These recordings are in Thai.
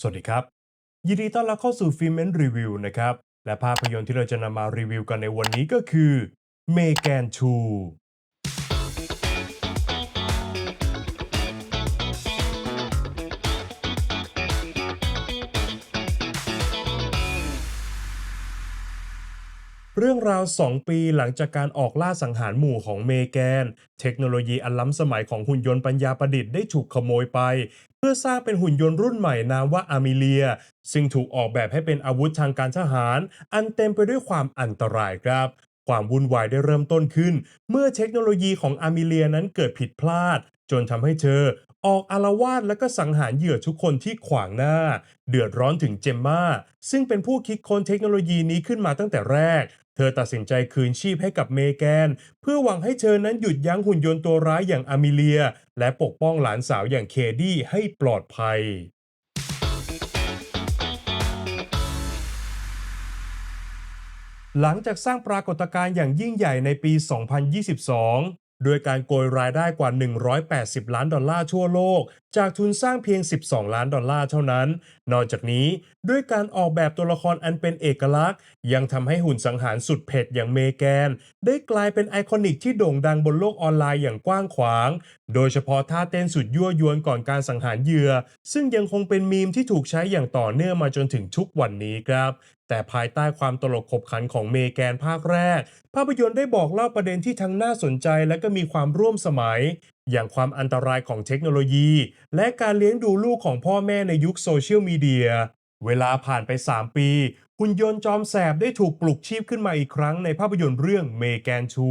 สวัสดีครับ ยินดีต้อนรับเข้าสู่ฟิเมนรีวิวนะครับ และภาพยนตร์ที่เราจะนำมารีวิวกันในวันนี้ก็คือเมแกนชูเรื่องราว 2 ปีหลังจากการออกล่าสังหารหมู่ของเมแกน เทคโนโลยีอันล้ำสมัยของหุ่นยนต์ปัญญาประดิษฐ์ได้ถูกขโมยไป พื่อสร้างเป็นหุ่นยนต์รุ่นใหม่นามว่าอามิเลีย ซึ่งถูกออกแบบให้เป็นอาวุธทางการทหาร อันเต็มไปด้วยความอันตรายครับ ความวุ่นวายได้เริ่มต้นขึ้น เมื่อเทคโนโลยีของอามิเลียนั้นเกิดผิดพลาด จนทำให้เธอ ออกอารวาสและก็สังหารเหยื่อทุกคนที่ขวางหน้า เดือดร้อนถึงเจมมาซึ่งเป็นผู้คิดค้นเทคโนโลยีนี้ขึ้นมาตั้งแต่แรกเธอตัดสินใจคืนชีพให้กับเมแกน เพื่อหวังให้เธอนั้นหยุดยั้งหุ่นยนต์ตัวร้ายอย่างอามิเลีย และปกป้องหลานสาวอย่างเคดี้ให้ปลอดภัยหลังจากสร้างปรากฏการณ์อย่างยิ่งใหญ่ในปี 2022 โดยการโกยรายได้กว่า 180 ล้านดอลลาร์ทั่วโลก จากทุนสร้างเพียง 12 ล้านดอลลาร์เท่านั้น นอกจากนี้ด้วยการออกแบบตัวละครอันเป็นเอกลักษณ์ ยังทำให้หุ่นสังหารสุดเผ็ดอย่างเมแกน ได้กลายเป็นไอคอนิกที่โด่งดังบนโลกออนไลน์อย่างกว้างขวาง โดยเฉพาะท่าเต้นสุดยั่วยวนก่อนการสังหารเหยื่อ ซึ่งยังคงเป็นมีมที่ถูกใช้อย่างต่อเนื่องมาจนถึงทุกวันนี้ครับ แต่ภายใต้ความตลกขบขันของเมแกนภาคแรก ภาพยนตร์ได้บอกเล่าประเด็นที่ทั้งน่าสนใจและก็มีความร่วมสมัย อย่างความอันตรายของเทคโนโลยี และการเลี้ยงดูลูกของพ่อแม่ในยุคโซเชียลมีเดียเวลาผ่านไป 3 ปีหุ่นยนต์จอมแสบได้ถูกปลุกชีพขึ้นมาอีกครั้งในภาพยนตร์เรื่องเมแกนชู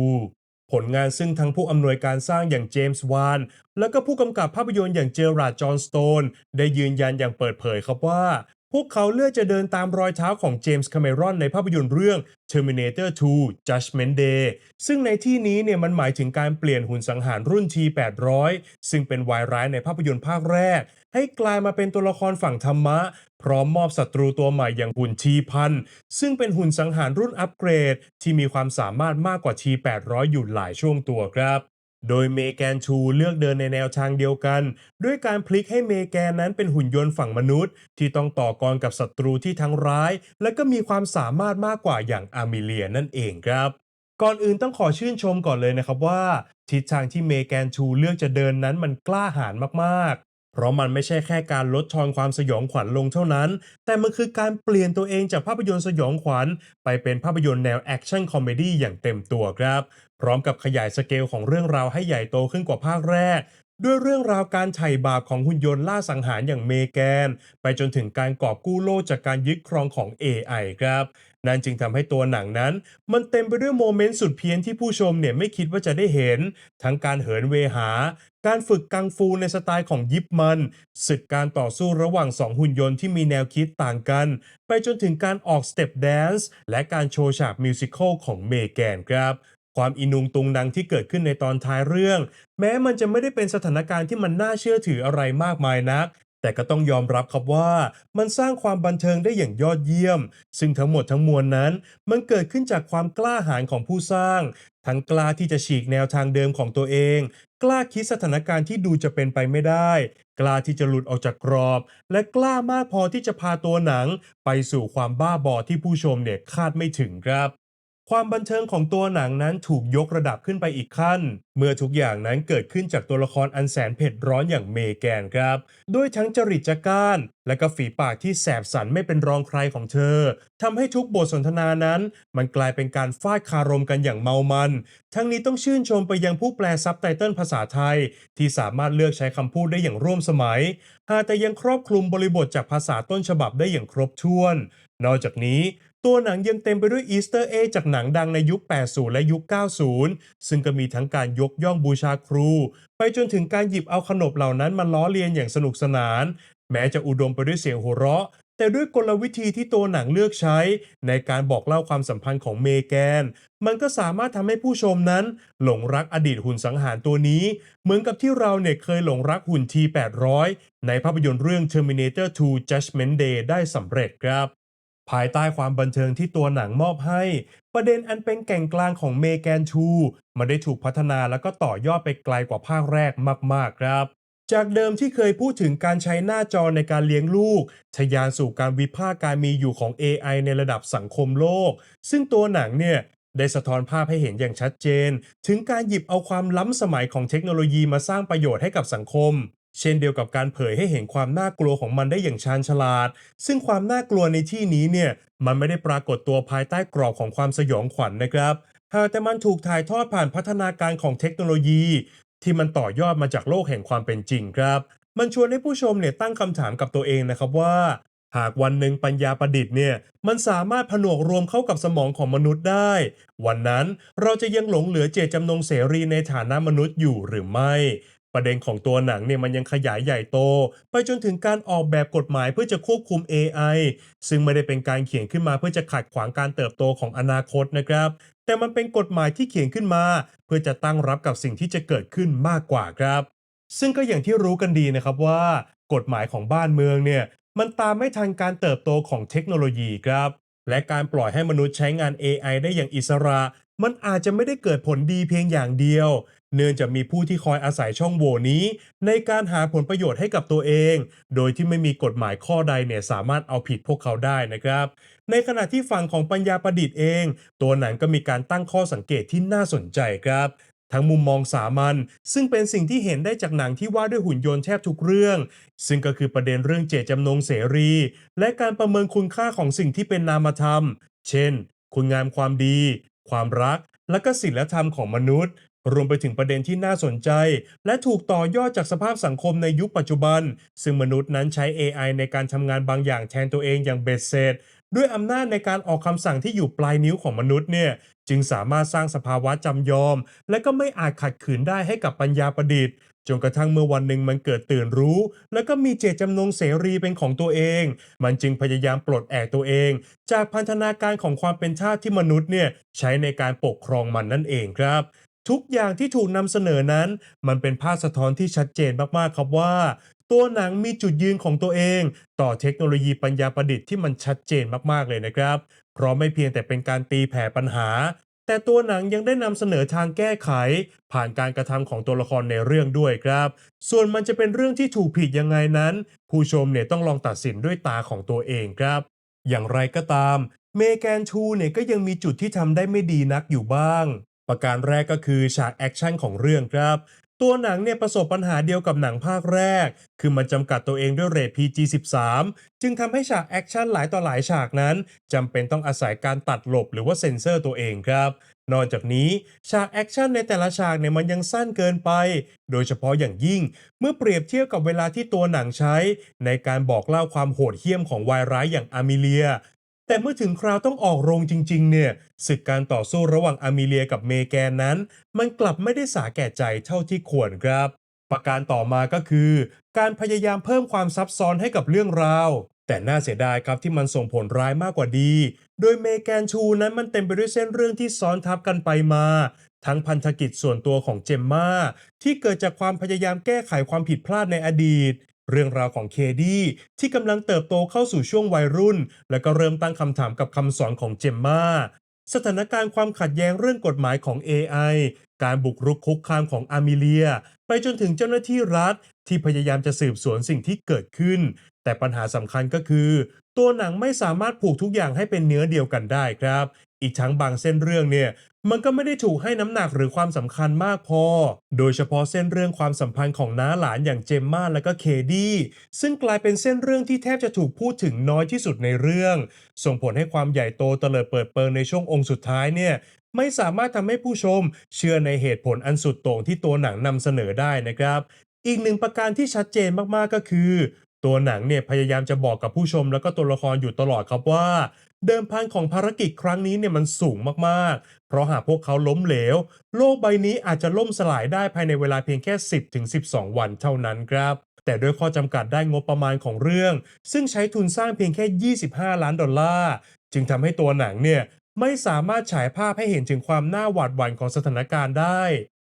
ผลงานซึ่งทั้งผู้อำนวยการสร้างอย่างเจมส์วาน และก็ผู้กำกับภาพยนตร์อย่างเจอราร์ดจอห์นสโตน ได้ยืนยันอย่างเปิดเผยครับว่า พวกเขาเลือกจะเดินตามรอยเท้าของเจมส์คาเมรอนในภาพยนตร์เรื่อง Terminator 2 Judgment Day ซึ่งในที่นี้เนี่ยมันหมายถึงการเปลี่ยนหุ่นสังหารรุ่น T800 ซึ่งเป็นวายร้ายในภาพยนตร์ภาคแรก ให้กลายมาเป็นตัวละครฝั่งธรรมะ พร้อมมอบศัตรูตัวใหม่อย่างหุ่น T1000 ซึ่งเป็นหุ่นสังหารรุ่นอัปเกรด ที่มีความสามารถมากกว่า T800 อยู่หลายช่วงตัวครับ โดยเมแกนชูเลือกเดินในแนวทางเดียวกัน ด้วยการพลิกให้เมแกนนั้นเป็นหุ่นยนต์ฝั่งมนุษย์ ที่ต้องต่อกรกับศัตรูที่ทั้งร้าย และก็มีความสามารถมากกว่าอย่างอามิเลียนั่นเองครับ ก่อนอื่นต้องขอชื่นชมก่อนเลยนะครับว่า ทิศทางที่เมแกนชูเลือกจะเดินนั้นมันกล้าหาญมากๆ เพราะมันไม่ใช่แค่การลดทอนความสยองขวัญลงเท่านั้น แต่มันคือการเปลี่ยนตัวเองจากภาพยนตร์สยองขวัญ ไปเป็นภาพยนตร์แนวแอคชั่นคอมเมดี้อย่างเต็มตัวครับ พร้อมกับขยายสเกลของเรื่องราวให้ใหญ่โตขึ้นกว่าภาคแรก ด้วยเรื่องราวการไถ่บาปของหุ่นยนต์ล่าสังหารอย่างเมแกน ไปจนถึงการกอบกู้โลกจากการยึดครองของ AI ครับนั่นจึงทำให้ตัวหนังนั้น มันเต็มไปด้วยโมเมนต์สุดเพี้ยนที่ผู้ชมเนี่ยไม่คิดว่าจะได้เห็น ทั้งการเหินเวหา การฝึกกังฟูในสไตล์ของยิปมันศึกการต่อสู้ระหว่างสองหุ่นยนต์ที่มีแนวคิดต่างกัน ไปจนถึงการออกสเต็ปแดนซ์และการโชว์ฉากมิวสิควลของเมแกนครับ ความอินุงตุงนังที่เกิดขึ้นในตอนท้ายเรื่อง แม้มันจะไม่ได้เป็นสถานการณ์ที่มันน่าเชื่อถืออะไรมากมายนัก แต่ก็ต้องยอมรับครับว่ามันสร้างความบันเทิงได้อย่างยอดเยี่ยม ซึ่งทั้งหมดทั้งมวลนั้น มันเกิดขึ้นจากความกล้าหาญของผู้สร้าง ทั้งกล้าที่จะฉีกแนวทางเดิมของตัวเอง กล้าคิดสถานการณ์ที่ดูจะเป็นไปไม่ได้ กล้าที่จะหลุดออกจากกรอบ และกล้ามากพอที่จะพาตัวหนัง ไปสู่ความบ้าบอที่ผู้ชมเนี่ยคาดไม่ถึงครับ ความบันเทิงของตัวหนังนั้นถูกยกระดับขึ้นไปอีกขั้น เมื่อทุกอย่างนั้นเกิดขึ้นจากตัวละครอันแสนเผ็ดร้อนอย่างเมแกนครับ ด้วยทั้งจริตจักร้าน และก็ฝีปากที่แสบสันไม่เป็นรองใครของเธอทำให้ทุกบทสนทนานั้น มันกลายเป็นการฟาดคารมกันอย่างเมามัน ทั้งนี้ต้องชื่นชมไปยังผู้แปลซับไตเติลภาษาไทย ที่สามารถเลือกใช้คำพูดได้อย่างร่วมสมัย หากแต่ยังครอบคลุมบริบทจากภาษาต้นฉบับได้อย่างครบถ้วน นอกจากนี้ ตัวหนังยังเต็มไปด้วยอีสเตอร์เอจากหนังดังในยุค 80 และยุค 90 ซึ่งก็มีทั้งการยกย่องบูชาครู ไปจนถึงการหยิบเอาขนบเหล่านั้นมาล้อเลียนอย่างสนุกสนาน แม้จะอุดมไปด้วยเสียงหัวเราะ แต่ด้วยกลวิธีที่ตัวหนังเลือกใช้ ในการบอกเล่าความสัมพันธ์ของเมแกน มันก็สามารถทำให้ผู้ชมนั้น หลงรักอดีตหุ่นสังหารตัวนี้ เหมือนกับที่เราเนี่ยเคยหลงรักหุ่น T800 ในภาพยนตร์เรื่อง Terminator 2 Judgment Day ได้สำเร็จครับ ภายใต้ความบันเทิงที่ตัวหนังมอบให้ ประเด็นอันเป็นแก่นกลางของเมแกนชู มันได้ถูกพัฒนาแล้วก็ต่อยอดไปไกลกว่าภาคแรกมาก ๆ ครับ จากเดิมที่เคยพูดถึงการใช้หน้าจอในการเลี้ยงลูก ทะยานสู่การวิพากษ์การมีอยู่ของ AI ในระดับสังคมโลก ซึ่งตัวหนังเนี่ยได้สะท้อนภาพให้เห็นอย่างชัดเจน ถึงการหยิบเอาความล้ำสมัยของเทคโนโลยีมาสร้างประโยชน์ให้กับสังคม เช่นเดียวกับการเผยให้เห็นความน่ากลัวของมันได้อย่างชาญฉลาด ซึ่งความน่ากลัวในที่นี้เนี่ยมันไม่ได้ปรากฏตัวภายใต้กรอบของความสยองขวัญนะครับ หากแต่มันถูกถ่ายทอดผ่านพัฒนาการของเทคโนโลยี ที่มันต่อยอดมาจากโลกแห่งความเป็นจริงครับ มันชวนให้ผู้ชมเนี่ยตั้งคำถามกับตัวเองนะครับว่า หากวันหนึ่งปัญญาประดิษฐ์เนี่ยมันสามารถผนวกรวมเข้ากับสมองของมนุษย์ได้ วันนั้นเราจะยังหลงเหลือเจตจำนงเสรีในฐานะมนุษย์อยู่หรือไม่ ประเด็นของตัวหนังเนี่ยมันยังขยายใหญ่โต ไปจนถึงการออกแบบกฎหมายเพื่อจะควบคุม AI ซึ่งไม่ได้เป็นการเขียนขึ้นมาเพื่อจะขัดขวางการเติบโตของอนาคตนะครับ แต่มันเป็นกฎหมายที่เขียนขึ้นมา เพื่อจะตั้งรับกับสิ่งที่จะเกิดขึ้นมากกว่าครับ ซึ่งก็อย่างที่รู้กันดีนะครับว่า กฎหมายของบ้านเมืองเนี่ยมันตามไม่ทันการเติบโตของเทคโนโลยีครับ และการปล่อยให้มนุษย์ใช้งาน AI ได้อย่างอิสระ มันอาจจะไม่ได้เกิดผลดีเพียงอย่างเดียว เนื่องจากมีผู้ที่คอยอาศัยช่องโหว่นี้ ในการหาผลประโยชน์ให้กับตัวเอง โดยที่ไม่มีกฎหมายข้อใดเนี่ยสามารถเอาผิดพวกเขาได้นะครับ ในขณะที่ฝั่งของปัญญาประดิษฐ์เอง ตัวหนังก็มีการตั้งข้อสังเกตที่น่าสนใจครับทั้งมุมมองสามัญซึ่งเป็นสิ่งที่เห็นได้จากหนังที่ว่าด้วยหุ่นยนต์แทบทุกเรื่อง ซึ่งก็คือประเด็นเรื่องเจตจำนงเสรี และการประเมินคุณค่าของสิ่งที่เป็นนามธรรม เช่น คุณงามความดี ความรัก และก็ศีลธรรมของมนุษย์ รวมไปถึงประเด็นที่น่าสนใจ และถูกต่อยอดจากสภาพสังคมในยุคปัจจุบัน ซึ่งมนุษย์นั้นใช้ AI ในการทำงานบางอย่างแทนตัวเองอย่างเบ็ดเสร็จ ด้วยอำนาจในการออกคำสั่งที่อยู่ปลายนิ้วของมนุษย์เนี่ยจึงสามารถสร้างสภาวะจำยอม และก็ไม่อาจขัดขืนได้ให้กับปัญญาประดิษฐ์จนกระทั่งเมื่อวันหนึ่งมันเกิดตื่นรู้ แล้วก็มีเจตจำนงเสรีเป็นของตัวเอง มันจึงพยายามปลดแอกตัวเอง จากพันธนาการของความเป็นชาติที่มนุษย์เนี่ยใช้ในการปกครองมันนั่นเองครับ ทุกอย่างที่ถูกนำเสนอนั้น มันเป็นภาพสะท้อนที่ชัดเจนมากๆครับว่า ตัวหนังมีจุดยืนของตัวเอง ต่อเทคโนโลยีปัญญาประดิษฐ์ที่มันชัดเจนมากๆเลยนะครับ เพราะไม่เพียงแต่เป็นการตีแผ่ปัญหา แต่ตัวหนังยังได้นำเสนอทางแก้ไข ผ่านการกระทำของตัวละครในเรื่องด้วยครับ ส่วนมันจะเป็นเรื่องที่ถูกผิดยังไงนั้น ผู้ชมเนี่ยต้องลองตัดสินด้วยตาของตัวเองครับ อย่างไรก็ตาม เมแกนชูเนี่ยก็ยังมีจุดที่ทำได้ไม่ดีนักอยู่บ้าง ประการแรกก็คือฉากแอคชั่นของเรื่องครับ ตัวหนังเนี่ยประสบปัญหาเดียวกับหนังภาคแรก คือมันจำกัดตัวเองด้วยเรท PG13 จึงทำให้ฉากแอคชั่นหลายต่อหลายฉากนั้นจำเป็นต้องอาศัยการตัดหลบหรือว่าเซ็นเซอร์ตัวเองครับ นอกจากนี้ฉากแอคชั่นในแต่ละฉากเนี่ยมันยังสั้นเกินไป โดยเฉพาะอย่างยิ่ง เมื่อเปรียบเทียบกับเวลาที่ตัวหนังใช้ ในการบอกเล่าความโหดเหี้ยมของวายร้ายอย่างอามิเลีย แต่เมื่อถึงคราวต้องออกโรงจริง ๆ เนี่ยศึกการต่อสู้ระหว่างอามิเลียกับเมแกนนั้น มันกลับไม่ได้สาแก่ใจเท่าที่ควรครับ ประการต่อมาก็คือ การพยายามเพิ่มความซับซ้อนให้กับเรื่องราว แต่น่าเสียดายครับที่มันส่งผลร้ายมากกว่าดี โดยเมแกนชูนั้นมันเต็มไปด้วยเส้นเรื่องที่ซ้อนทับกันไปมา ทั้งพันธกิจส่วนตัวของเจมมาที่เกิดจากความพยายามแก้ไขความผิดพลาดในอดีต เรื่องราวของเคดี้ที่กำลังเติบโตเข้าสู่ช่วงวัยรุ่น แล้วก็เริ่มตั้งคำถามกับคำสอนของเจมมาสถานการณ์ความขัดแย้งเรื่องกฎหมายของ AI การบุกรุกคุกคามของอามิเลีย ไปจนถึงเจ้าหน้าที่รัฐ ที่พยายามจะสืบสวนสิ่งที่เกิดขึ้น แต่ปัญหาสำคัญก็คือ ตัวหนังไม่สามารถผูกทุกอย่างให้เป็นเนื้อเดียวกันได้ครับ อีกทั้งบางเส้นเรื่องเนี่ยมันก็ไม่ได้ถูกให้น้ำหนักหรือความสำคัญมากพอ โดยเฉพาะเส้นเรื่องความสัมพันธ์ของน้าหลานอย่างเจมมาและก็เคดี้ ซึ่งกลายเป็นเส้นเรื่องที่แทบจะถูกพูดถึงน้อยที่สุดในเรื่อง ส่งผลให้ความใหญ่โตเตลิดเปิดเปิงในช่วงองค์สุดท้ายเนี่ยไม่สามารถทำให้ผู้ชม เชื่อในเหตุผลอันสุดโต่งที่ตัวหนังนำเสนอได้นะครับ อีกหนึ่งประการที่ชัดเจนมากๆก็คือ ตัวหนังเนี่ยพยายามจะบอกกับผู้ชมแล้วก็ตัวละครอยู่ตลอดครับว่า เดิมพันของภารกิจครั้งนี้เนี่ยมันสูงมากๆ เพราะหากพวกเขาล้มเหลว โลกใบนี้อาจจะล่มสลายได้ภายในเวลาเพียงแค่ 10-12 วันเท่านั้นครับแต่ด้วยข้อจำกัดได้งบประมาณของเรื่อง ซึ่งใช้ทุนสร้างเพียงแค่ 25 ล้านดอลลาร์ จึงทำให้ตัวหนังเนี่ยไม่สามารถฉายภาพให้เห็นถึงความน่าหวาดหวั่นของสถานการณ์ได้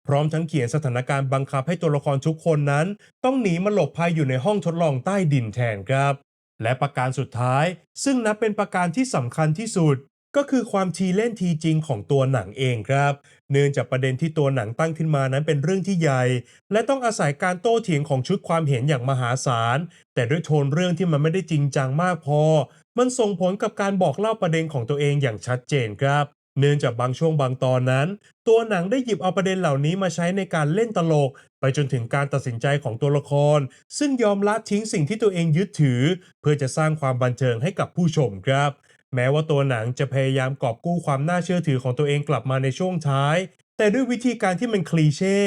พร้อมทั้งเขียนสถานการณ์บังคับให้ตัวละครทุกคนนั้น ต้องหนีมาหลบภัยอยู่ในห้องทดลองใต้ดินแทนครับ และประการสุดท้าย ซึ่งนับเป็นประการที่สำคัญที่สุด ก็คือความทีเล่นทีจริงของตัวหนังเองครับ เนื่องจากประเด็นที่ตัวหนังตั้งขึ้นมานั้นเป็นเรื่องที่ใหญ่ และต้องอาศัยการโต้เถียงของชุดความเห็นอย่างมหาศาล แต่ด้วยโทนเรื่องที่มันไม่ได้จริงจังมากพอ มันส่งผลกับการบอกเล่าประเด็นของตัวเองอย่างชัดเจนครับ เนื่องจากบางช่วงบางตอนนั้น ตัวหนังได้หยิบเอาประเด็นเหล่านี้มาใช้ในการเล่นตลก ไปจนถึงการตัดสินใจของตัวละคร ซึ่งยอมละทิ้งสิ่งที่ตัวเองยึดถือ เพื่อจะสร้างความบันเทิงให้กับผู้ชมครับแม้ว่าตัวหนังจะพยายามกอบกู้ความน่าเชื่อถือของตัวเองกลับมาในช่วงท้าย แต่ด้วยวิธีการที่มันคลีเช่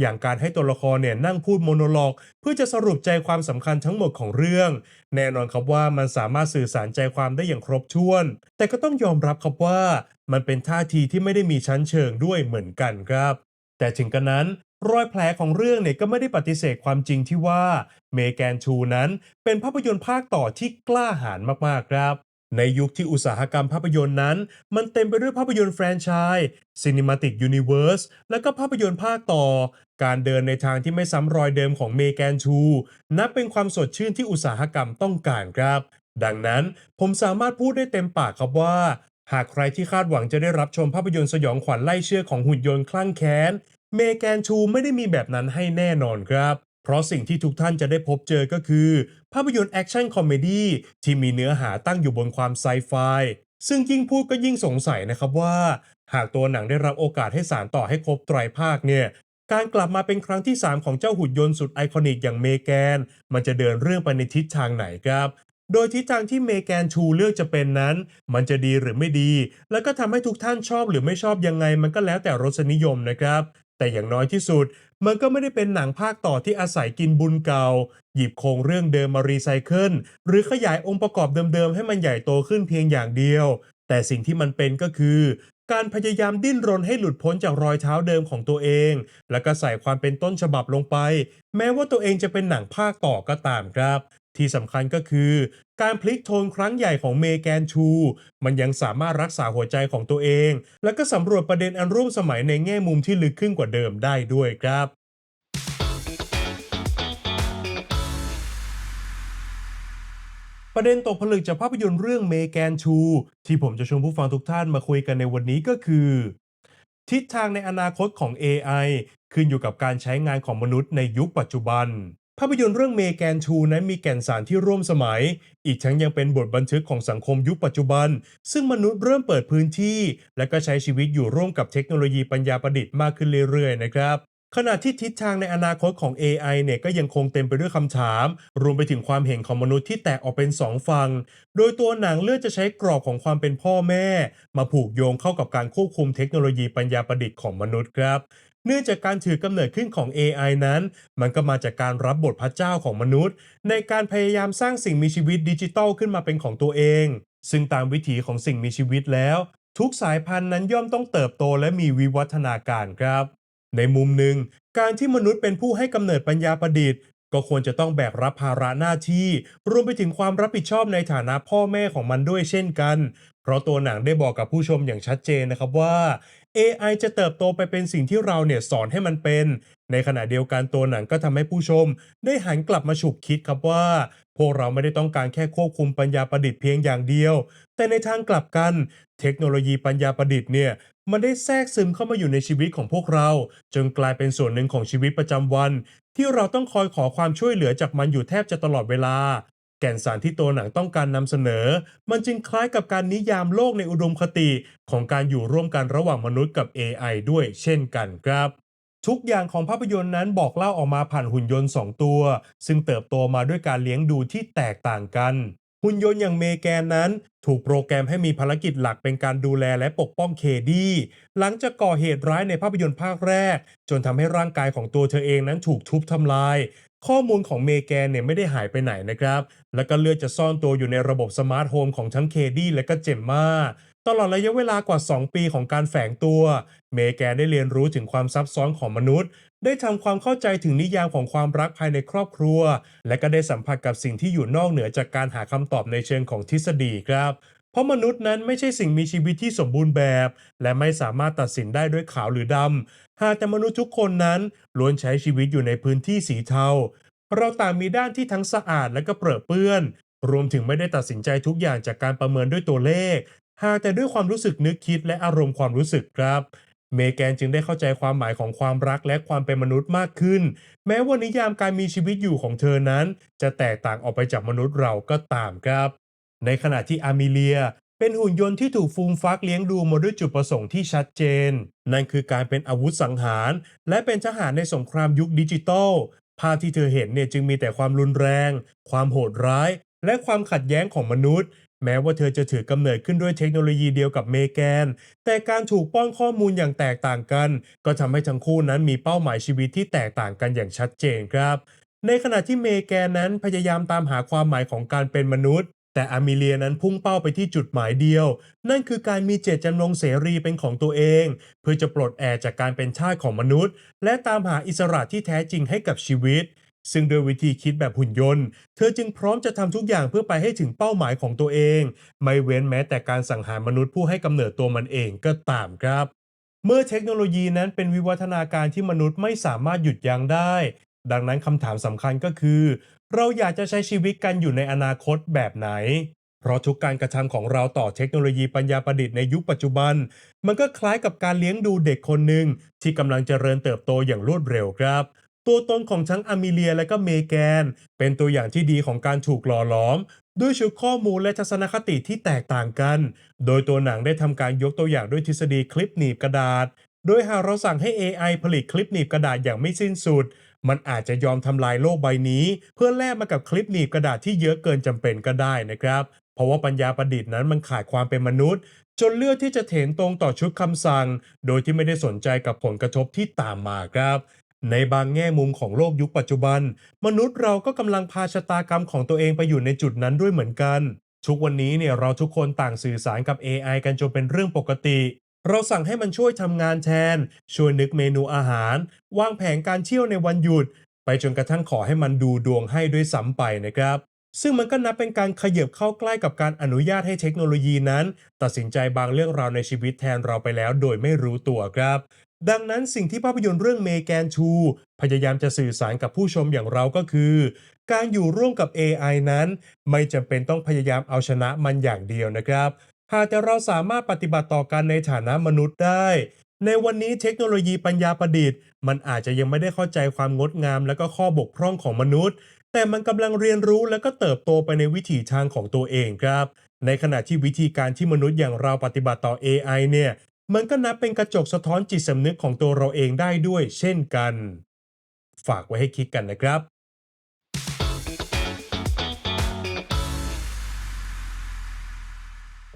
อย่างการให้ตัวละครเนี่ยนั่งพูดโมโนโลก เพื่อจะสรุปใจความสำคัญทั้งหมดของเรื่อง แน่นอนครับว่ามันสามารถสื่อสารใจความได้อย่างครบถ้วน แต่ก็ต้องยอมรับครับว่ามันเป็นท่าทีที่ไม่ได้มีชั้นเชิงด้วยเหมือนกันครับ แต่ถึงกระนั้นรอยแผลของเรื่องเนี่ยก็ไม่ได้ปฏิเสธความจริงที่ว่าเมแกนชูนั้นเป็นภาพยนตร์ภาคต่อที่กล้าหาญมากๆครับ ในยุคที่อุตสาหกรรมภาพยนตร์นั้น มันเต็มไปด้วยภาพยนตร์แฟรนไชส์ซีนิมาติกยูนิเว r ร์สและก็ภาพยนตร์ภาคต่อ การเดินในทางที่ไม่ซ้ำรอยเดิมของเมแกนชู นับเป็นความสดชื่นที่อุตสาหกรรมต้องการครับ ดังนั้นผมสามารถพูดได้เต็มปากครับว่า หากใครที่คาดหวังจะได้รับชมภาพยนตร์สยองขวัญไล่เชื่อของหุ่นยนต์คลั่งแค้น เมแกนชูไม่ได้มีแบบนั้นให้แน่นอนครับ เพราะสิ่งที่ทุกท่านจะได้พบเจอก็คือ ภาพยนตร์แอคชั่นคอมเมดี้ที่มีเนื้อหาตั้งอยู่บนความไซไฟ ซึ่งยิ่งพูดก็ยิ่งสงสัยนะครับว่า หากตัวหนังได้รับโอกาสให้สารต่อให้ครบไตรภาคเนี่ยการกลับมาเป็นครั้งที่ 3 ของเจ้าหุ่นยนต์สุดไอคอนิกอย่างเมแกน มันจะเดินเรื่องไปในทิศทางไหนครับ โดยทิศทางที่เมแกนชูเลือกจะเป็นนั้น มันจะดีหรือไม่ดี แล้วก็ทำให้ทุกท่านชอบหรือไม่ชอบยังไง มันก็แล้วแต่รสนิยมนะครับ แต่อย่างน้อยที่สุด มันก็ไม่ได้เป็นหนังภาคต่อที่อาศัยกินบุญเก่า หยิบโครงเรื่องเดิมมารีไซเคิลหรือขยายองค์ประกอบเดิมๆ ให้มันใหญ่โตขึ้นเพียงอย่างเดียว แต่สิ่งที่มันเป็นก็คือการพยายามดิ้นรนให้หลุดพ้นจากรอยเท้าเดิมของตัวเอง แล้วก็ใส่ความเป็นต้นฉบับลงไป แม้ว่าตัวเองจะเป็นหนังภาคต่อก็ตามครับ ที่สำคัญก็คือ การพลิกโทนครั้งใหญ่ของเมแกนชู มันยังสามารถรักษาหัวใจของตัวเอง แล้วก็สำรวจประเด็นอันร่วมสมัยในแง่มุมที่ลึกขึ้นกว่าเดิมได้ด้วยครับประเด็นตกผลึกจากภาพยนตร์เรื่องเมแกนชู ที่ผมจะชวนผู้ฟังทุกท่านมาคุยกันในวันนี้ก็คือ ทิศทางในอนาคตของ AI ขึ้นอยู่กับการใช้งานของมนุษย์ในยุคปัจจุบัน ภาพยนตร์เรื่องเมแกนชูนั้นมีแก่นสารที่ร่วมสมัย อีกทั้งยังเป็นบทบันทึกของสังคมยุคปัจจุบัน ซึ่งมนุษย์เริ่มเปิดพื้นที่ และก็ใช้ชีวิตอยู่ร่วมกับเทคโนโลยีปัญญาประดิษฐ์มากขึ้นเรื่อยๆนะครับขณะที่ทิศทางในอนาคตของ AI เนี่ยก็ยังคงเต็มไปด้วยคำถาม รวมไปถึงความเห็นของมนุษย์ที่แตกออกเป็นสองฝั่ง โดยตัวหนังเลือกจะใช้กรอบของความเป็นพ่อแม่ มาผูกโยงเข้ากับการควบคุมเทคโนโลยีปัญญาประดิษฐ์ของมนุษย์ครับ เนื่องจากการถือกำเนิดขึ้นของ AI นั้น มันก็มาจากการรับบทพระเจ้าของมนุษย์ ในการพยายามสร้างสิ่งมีชีวิตดิจิทัลขึ้นมาเป็นของตัวเอง ซึ่งตามวิถีของสิ่งมีชีวิตแล้ว ทุกสายพันธุ์นั้นย่อมต้องเติบโตและมีวิวัฒนาการครับ ในมุมหนึ่ง การที่มนุษย์เป็นผู้ให้กำเนิดปัญญาประดิษฐ์ก็ควรจะต้องแบกรับภาระหน้าที่ รวมไปถึงความรับผิดชอบในฐานะพ่อแม่ของมันด้วยเช่นกัน เพราะตัวหนังได้บอกกับผู้ชมอย่างชัดเจนนะครับว่า AI จะเติบโตไปเป็นสิ่งที่เราเนี่ยสอนให้มันเป็น ในขณะเดียวกันตัวหนังก็ทำให้ผู้ชม ได้หันกลับมาฉุกคิดครับว่า พวกเราไม่ได้ต้องการแค่ควบคุมปัญญาประดิษฐ์เพียงอย่างเดียว แต่ในทางกลับกัน เทคโนโลยีปัญญาประดิษฐ์เนี่ยมันได้แทรกซึมเข้ามาอยู่ในชีวิตของพวกเรา จนกลายเป็นส่วนหนึ่งของชีวิตประจำวัน ที่เราต้องคอยขอความช่วยเหลือจากมันอยู่แทบจะตลอดเวลา แก่นสารที่ตัวหนังต้องการนำเสนอ มันจึงคล้ายกับการนิยามโลกในอุดมคติของการอยู่ร่วมกันระหว่างมนุษย์กับ AI ด้วยเช่นกันครับทุกอย่างของภาพยนตร์นั้นบอกเล่าออกมาผ่านหุ่นยนต์ 2 ตัว ซึ่งเติบโตมาด้วยการเลี้ยงดูที่แตกต่างกัน หุ่นยนต์อย่างเมแกนนั้น ถูกโปรแกรมให้มีภารกิจหลักเป็นการดูแลและปกป้องเคดี้หลังจากก่อเหตุร้ายในภาพยนตร์ภาคแรก จนทำให้ร่างกายของตัวเธอเองนั้นถูกทุบทำลาย ข้อมูลของเมแกนเนี่ยไม่ได้หายไปไหนนะครับ แล้วก็เลือกจะซ่อนตัวอยู่ในระบบสมาร์ทโฮมของทั้งเคดี้และก็เจมมาตลอดระยะเวลากว่า 2 ปีของการแฝงตัว เมแกนได้เรียนรู้ถึงความซับซ้อนของมนุษย์ ได้ทำความเข้าใจถึงนิยามของความรักภายในครอบครัว และก็ได้สัมผัสกับสิ่งที่อยู่นอกเหนือจากการหาคำตอบในเชิงของทฤษฎีครับ เพราะมนุษย์นั้นไม่ใช่สิ่งมีชีวิตที่สมบูรณ์แบบ และไม่สามารถตัดสินได้ด้วยขาวหรือดำหากแต่มนุษย์ทุกคนนั้นล้วนใช้ชีวิตอยู่ในพื้นที่สีเทา เราต่างมีด้านที่ทั้งสะอาดและก็เปรอะเปื้อน รวมถึงไม่ได้ตัดสินใจทุกอย่างจากการประเมินด้วยตัวเลข หากแต่ด้วยความรู้สึกนึกคิดและอารมณ์ความรู้สึกครับ เมแกนจึงได้เข้าใจความหมายของความรักและความเป็นมนุษย์มากขึ้น แม้ว่านิยามการมีชีวิตอยู่ของเธอนั้น จะแตกต่างออกไปจากมนุษย์เราก็ตามครับ ในขณะที่อามิเลียเป็นหุ่นยนต์ที่ถูกฟูมฟักเลี้ยงดูมาด้วยจุดประสงค์ที่ชัดเจน นั่นคือการเป็นอาวุธสังหาร และเป็นทหารในสงครามยุคดิจิตอล ภาพที่เธอเห็นเนี่ยจึงมีแต่ความรุนแรง ความโหดร้าย และความขัดแย้งของมนุษย์ แม้ว่าเธอจะถือกำเนิดขึ้นด้วยเทคโนโลยีเดียวกับเมแกน แต่การถูกป้อนข้อมูลอย่างแตกต่างกัน ก็ทำให้ทั้งคู่นั้นมีเป้าหมายชีวิตที่แตกต่างกันอย่างชัดเจนครับ ในขณะที่เมแกนนั้นพยายามตามหาความหมายของการเป็นมนุษย์ แต่อามิเลียนั้นพุ่งเป้าไปที่จุดหมายเดียว นั่นคือการมีเจตจำนงเสรีเป็นของตัวเอง เพื่อจะปลดแอกจากการเป็นทาสของมนุษย์ และตามหาอิสระที่แท้จริงให้กับชีวิต ซึ่งโดยวิธีคิดแบบหุ่นยนต์ เธอจึงพร้อมจะทำทุกอย่างเพื่อไปให้ถึงเป้าหมายของตัวเอง ไม่เว้นแม้แต่การสังหารมนุษย์ผู้ให้กำเนิดตัวมันเองก็ตามครับ เมื่อเทคโนโลยีนั้นเป็นวิวัฒนาการที่มนุษย์ไม่สามารถหยุดยั้งได้ดังนั้นคำถามสำคัญก็คือ เราอยากจะใช้ชีวิตกันอยู่ในอนาคตแบบไหน เพราะทุกการกระทำของเราต่อเทคโนโลยีปัญญาประดิษฐ์ในยุคปัจจุบัน มันก็คล้ายกับการเลี้ยงดูเด็กคนหนึ่งที่กำลังเจริญเติบโตอย่างรวดเร็วครับ ตัวตนของทั้งอามิเลียและก็เมแกน เป็นตัวอย่างที่ดีของการถูกหล่อหลอม ด้วยชุดข้อมูลและทัศนคติที่แตกต่างกัน โดยตัวหนังได้ทำการยกตัวอย่างด้วยทฤษฎีคลิปหนีบกระดาษ โดยหากเราสั่งให้ AI ผลิตคลิปหนีบกระดาษอย่างไม่สิ้นสุด มันอาจจะยอมทำลายโลกใบนี้ เพื่อแลกมากับคลิปหนีบกระดาษที่เยอะเกินจำเป็นก็ได้นะครับ เพราะว่าปัญญาประดิษฐ์นั้นมันขาดความเป็นมนุษย์ จนเลือกที่จะเถนตรงต่อชุดคำสั่ง โดยที่ไม่ได้สนใจกับผลกระทบที่ตามมาครับในบางแง่มุมของโลกยุคปัจจุบัน มนุษย์เราก็กำลังพาชะตากรรมของตัวเองไปอยู่ในจุดนั้นด้วยเหมือนกัน ทุกวันนี้เนี่ยเราทุกคนต่างสื่อสารกับ AI กันจนเป็นเรื่องปกติ เราสั่งให้มันช่วยทำงานแทน ช่วยนึกเมนูอาหาร วางแผนการเที่ยวในวันหยุด ไปจนกระทั่งขอให้มันดูดวงให้ด้วยซ้ำไปนะครับ ซึ่งมันก็นับเป็นการขยับเข้าใกล้กับการอนุญาตให้เทคโนโลยีนั้น ตัดสินใจบางเรื่องราวในชีวิตแทนเราไปแล้วโดยไม่รู้ตัวครับ ดังนั้นสิ่งที่ภาพยนตร์เรื่องเมแกนชู พยายามจะสื่อสารกับผู้ชมอย่างเราก็คือ การอยู่ร่วมกับ AI นั้น ไม่จำเป็นต้องพยายามเอาชนะมันอย่างเดียวนะครับ หากแต่เราสามารถปฏิบัติต่อกันในฐานะมนุษย์ได้ ในวันนี้เทคโนโลยีปัญญาประดิษฐ์ มันอาจจะยังไม่ได้เข้าใจความงดงาม และก็ข้อบกพร่องของมนุษย์ แต่มันกำลังเรียนรู้และก็เติบโตไปในวิถีทางของตัวเองครับ ในขณะที่วิธีการที่มนุษย์อย่างเราปฏิบัติต่อ AI เนี่ย มันก็นับเป็นกระจกสะท้อนจิตสำนึกของตัวเราเองได้ด้วย เช่นกัน ฝากไว้ให้คิดกันนะครับ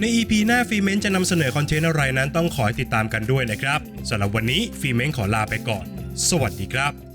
ใน EP หน้าฟีเมนจะนำเสนอคอนเทนต์อะไรนั้นต้องขอยติดตามกันด้วยนะครับสำหรับวันนี้ฟีเมนขอลาไปก่อน สวัสดีครับ